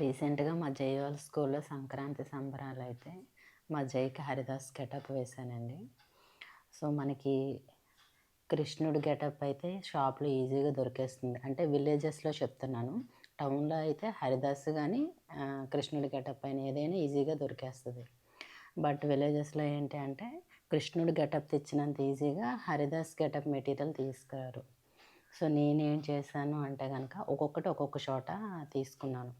రీసెంట్గా మా జై వాళ్ళ స్కూల్లో సంక్రాంతి సంబరాలు అయితే మా జైకి హరిదాస్ గెటప్ వేశానండి సో మనకి కృష్ణుడు గెటప్ అయితే షాప్లో ఈజీగా దొరికేస్తుంది. అంటే విలేజెస్లో చెప్తున్నాను టౌన్లో అయితే హరిదాస్ కానీ కృష్ణుడి గెటప్ అయిన ఏదైనా ఈజీగా దొరికేస్తుంది. బట్ విలేజెస్లో ఏంటి అంటే కృష్ణుడు గెటప్ తెచ్చినంత ఈజీగా హరిదాస్ గెటప్ మెటీరియల్ తీసుకురారు. సో నేనేం చేశాను అంటే కనుక ఒక్కొక్కటి ఒక్కొక్క చోట తీసుకున్నాను.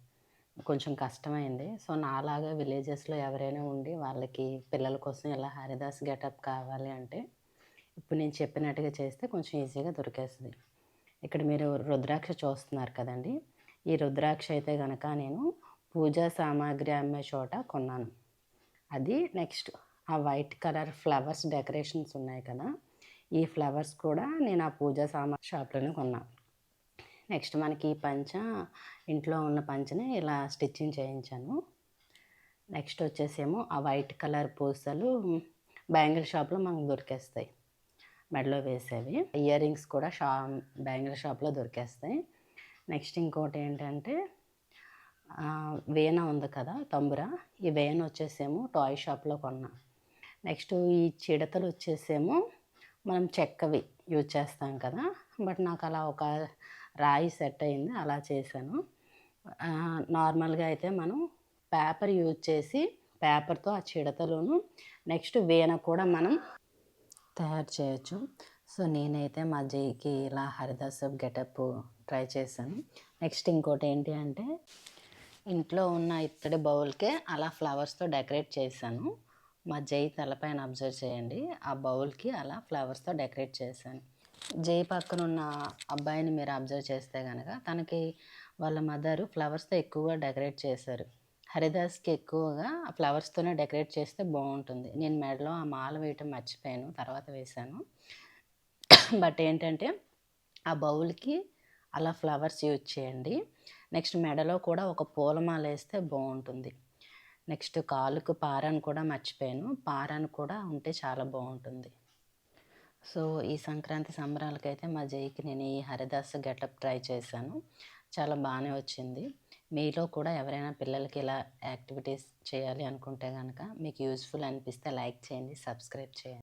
కొంచెం కష్టమైంది. సో నాలాగా విలేజెస్లో ఎవరైనా ఉండి వాళ్ళకి పిల్లల కోసం ఇలా హరిదాస్ గెటప్ కావాలి అంటే ఇప్పుడు నేను చెప్పినట్టుగా చేస్తే కొంచెం ఈజీగా దొరికేస్తుంది. ఇక్కడ మీరు రుద్రాక్ష చూస్తున్నారు కదండి. ఈ రుద్రాక్ష అయితే కనుక నేను పూజా సామాగ్రి అమ్మే చోట కొన్నాను. అది నెక్స్ట్ ఆ వైట్ కలర్ ఫ్లవర్స్ డెకరేషన్స్ ఉన్నాయి కదా ఈ ఫ్లవర్స్ కూడా నేను ఆ పూజా సామాన్ షాప్లోనే కొన్నాను నెక్స్ట్ మనకి ఈ పంచ ఇంట్లో ఉన్న పంచని ఇలా స్టిచ్చింగ్ చేయించాను. నెక్స్ట్ వచ్చేసేమో ఆ వైట్ కలర్ పూసలు బ్యాంగిల్ షాప్లో మనకు దొరికేస్తాయి. మెడలో వేసేవి. ఇయర్ రింగ్స్ కూడా షా బ్యాంగిల్ షాప్లో దొరికేస్తాయి. నెక్స్ట్ ఇంకోటి ఏంటంటే వేన ఉంది కదా తంబుర. ఈ వేన వచ్చేసేమో టాయ్ షాప్లో కొన్నా. నెక్స్ట్ ఈ చిడతలు వచ్చేసేమో మనం చెక్కవి యూజ్ చేస్తాం కదా బట్ నాకు అలా ఒక రాయి సెట్ అయింది అలా చేశాను. నార్మల్గా అయితే మనం పేపర్ యూజ్ చేసి పేపర్తో ఆ చిడతలోను నెక్స్ట్ వీణ కూడా మనం తయారు చేయొచ్చు. సో నేనైతే మా జైకి ఇలా హరిదాస్ గెటప్ ట్రై చేశాను. నెక్స్ట్ ఇంకోటి ఏంటి అంటే ఇంట్లో ఉన్న ఇత్తడి బౌల్కే అలా ఫ్లవర్స్తో డెకరేట్ చేశాను. మా జై తలపైన అబ్జర్వ్ చేయండి. ఆ బౌల్కి అలా ఫ్లవర్స్తో డెకరేట్ చేశాను. జై పక్కన ఉన్న అబ్బాయిని మీరు అబ్జర్వ్ చేస్తే కనుక తనకి వాళ్ళ మదరు ఫ్లవర్స్తో ఎక్కువగా డెకరేట్ చేశారు. హరిదాస్కి ఎక్కువగా ఫ్లవర్స్తోనే డెకరేట్ చేస్తే బాగుంటుంది. నేను మెడలో ఆ మాల వేయటం మర్చిపోయాను తర్వాత వేశాను. బట్ ఏంటంటే ఆ బౌల్కి అలా ఫ్లవర్స్ యూజ్ చేయండి. నెక్స్ట్ మెడలో కూడా ఒక పూలమాల వేస్తే బాగుంటుంది. నెక్స్ట్ కాలుకు పారాను కూడా మర్చిపోయాను. పారాను కూడా ఉంటే చాలా బాగుంటుంది. సో ఈ సంక్రాంతి సంబరాలకైతే మా జైకి నేను ఈ హరిదాస్ గెటప్ ట్రై చేశాను. చాలా బాగానే వచ్చింది. మీలో కూడా ఎవరైనా పిల్లలకి ఇలా యాక్టివిటీస్ చేయాలి అనుకుంటే కనుక మీకు యూస్ఫుల్ అనిపిస్తే లైక్ చేయండి సబ్స్క్రైబ్ చేయండి.